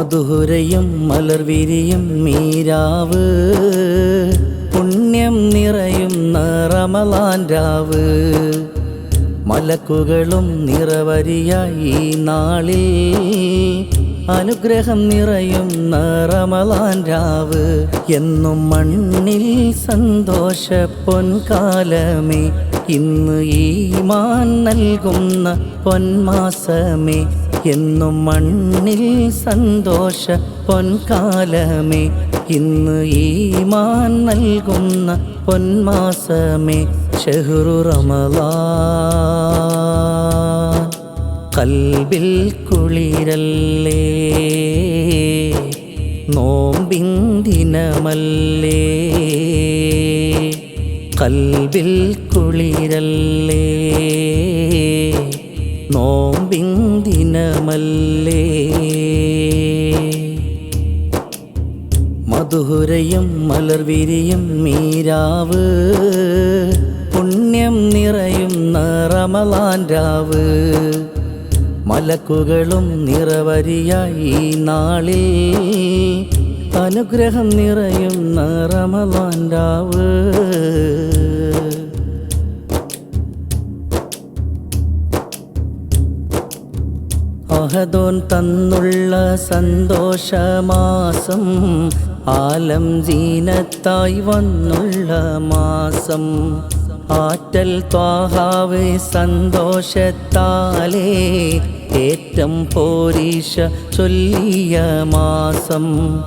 മധുരയും മലർവിരിയും മീരാവ്. പുണ്യം നിറയും റമലാൻ രാവ്. മലക്കുകളും നിറവരിയായി നാളിൽ. അനുഗ്രഹം നിറയും റമലാൻ രാവ്. എന്നും മണ്ണിൽ സന്തോഷ പൊൻകാലമേ. ഇന്ന് ഈമാൻ നൽകുന്ന പൊന്മാസമേ എന്നും മണ്ണിൽ സന്തോഷ പൊൻകാലമേ. ഇന്ന് ഈമാൻ നൽകുന്ന പൊന്മാസമേ ഷെഹ്റു റമലാൻ കൽബിൽ കുളിരല്ലേ. നോമ്പിൻ ദിനമല്ലേ കൽബിൽ കുളിരല്ലേ. നോമ്പിൻ ദിനമല്ലേ മധുരയും മലർവിരിയും മീരാവ് പുണ്യം നിറയും റമലാൻ രാവ്. മലക്കുകളും നിറവരിയായി നാളിൽ അനുഗ്രഹം നിറയും റമലാൻ രാവ്. അഹദോൻ തന്നുള്ള സന്തോഷമാസം ആലം ജീനത്തായി വന്നുള്ള മാസം. ആറ്റൽ ത്വാഹാവ് സന്തോഷത്താലേ ഏറ്റം പോരീഷ ചൊല്ലിയ മാസം.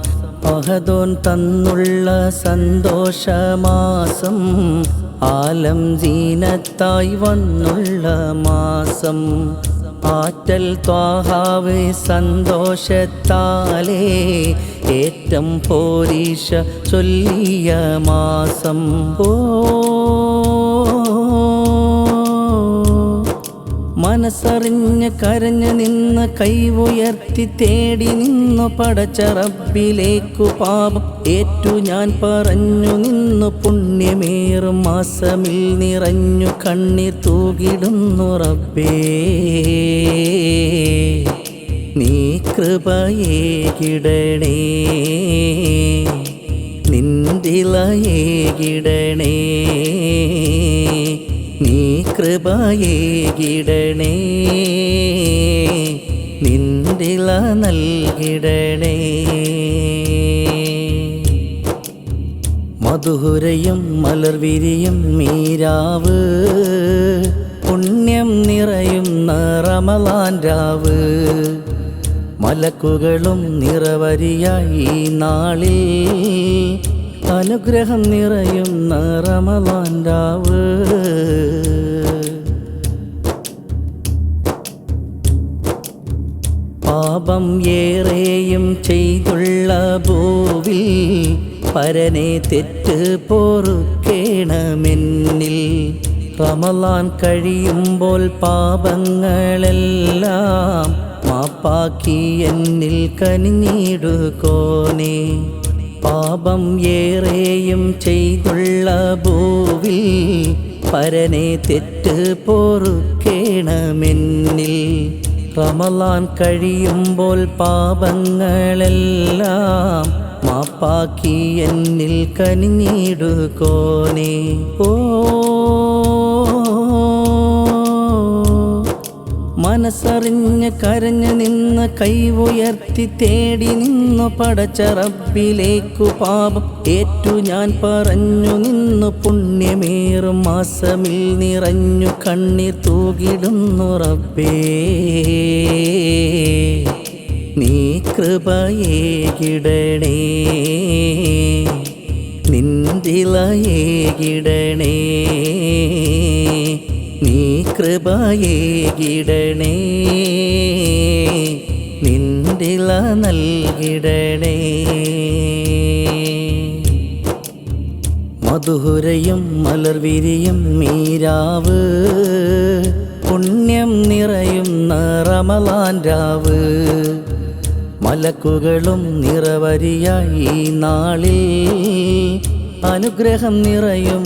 അഹദോൻ തന്നുള്ള സന്തോഷമാസം ആലം ജീനത്തായി വന്നുള്ള മാസം. ആറ്റൽ ത്വാഹാവേ സന്തോഷത്താലേ ഏറ്റം പോരീഷ ചൊല്ലിയ മാസം ഓ മനസ്സറിഞ്ഞ് കരഞ്ഞു നിന്ന് കൈ ഉയർത്തി തേടി നിന്നു പടച്ച റബ്ബിലേക്കു പാപം. ഏറ്റു ഞാൻ പറഞ്ഞു നിന്നു പുണ്യമേറും മാസമിൽ നിറഞ്ഞു കണ്ണീർ തൂകിടുന്നു റബ്ബേ. നീ കൃപയേകിടണേ നിന്തിളയേകിടണേ നീ കൃപയേകിടണേ നിന്തില നൽകിടണേ. മധുരയും മലർവിരിയും മീരാവ്. പുണ്യം നിറയും റമലാൻ രാവ്. മലക്കുകളും നിറവരിയായി നാളിൽ. അനുഗ്രഹം നിറയും റമലാൻ രാവ്. പാപം ഏറെയും ചെയ്തുള്ള ഭൂവിൽ പരനെ തെറ്റ് പൊറുക്കേണമെന്നിൽ. റമലാൻ കഴിയുമ്പോൾ പാപങ്ങളെല്ലാം മാപ്പാക്കി എന്നിൽ കനിഞ്ഞിടുകോനെ പാപം ഏറെയും ചെയ്തുള്ള ഭൂവിൽ പരനെ തെറ്റ് പൊറുക്കേണമെന്നിൽ. റമലാൻ കഴിയുമ്പോൾ പാപങ്ങളെല്ലാം മാപ്പാക്കി എന്നിൽ കനിഞ്ഞിടുകോനെ. ഓ മനസ്സറിഞ്ഞ് കരഞ്ഞു നിന്ന് കൈ ഉയർത്തി തേടി നിന്നു പടച്ച റബ്ബിലേക്കു പാപം. ഏറ്റു ഞാൻ പറഞ്ഞു നിന്നു പുണ്യമേറും മാസമിൽ നിറഞ്ഞു കണ്ണീർ തൂകിടുന്നു റബ്ബേ. നീ കൃപയേകിടണേ നിന്തിളയേകിടണേ നീ കൃപയേകിടണേ നിന്തില നൽകിടണേ. മധുരയും മലർവിരിയും മീരാവ് പുണ്യം നിറയും റമലാൻ രാവ്. മലക്കുകളും നിറവരിയായി നാളിൽ അനുഗ്രഹം നിറയും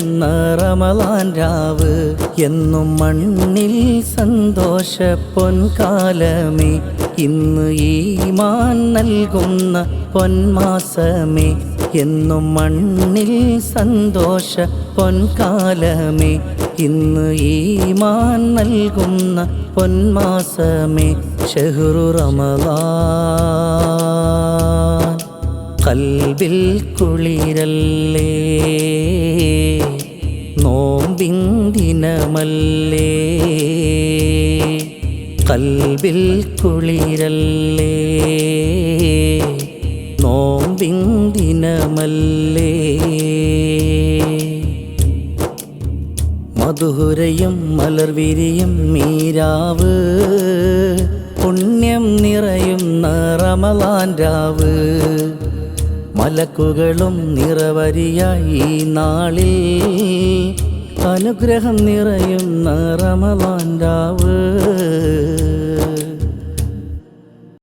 റമലാൻ രാവ്. എന്നും മണ്ണിൽ സന്തോഷ പൊൻകാലമേ. ഇന്ന് ഈമാൻ നൽകുന്ന പൊന്മാസമേ എന്നും മണ്ണിൽ സന്തോഷ പൊൻകാലമേ. ഇന്ന് ഈമാൻ നൽകുന്ന പൊന്മാസമേ ഷെഹുറു റമലാൻ. കൽബിൽ കുളിരല്ലേ? നോമ്പിന്തിനമല്ലേ കൽവിൽ കുളിരല്ലേ? നോമ്പിന്തിനമല്ലേ മധുരയും മലർവിരിയും മീരാവ് പുണ്യം നിറയും റമലാൻ രാവ്. മലക്കുകളും നിറവരിയായി നാളിൽ അനുഗ്രഹം നിറയും നിറമലാൻഡാവ്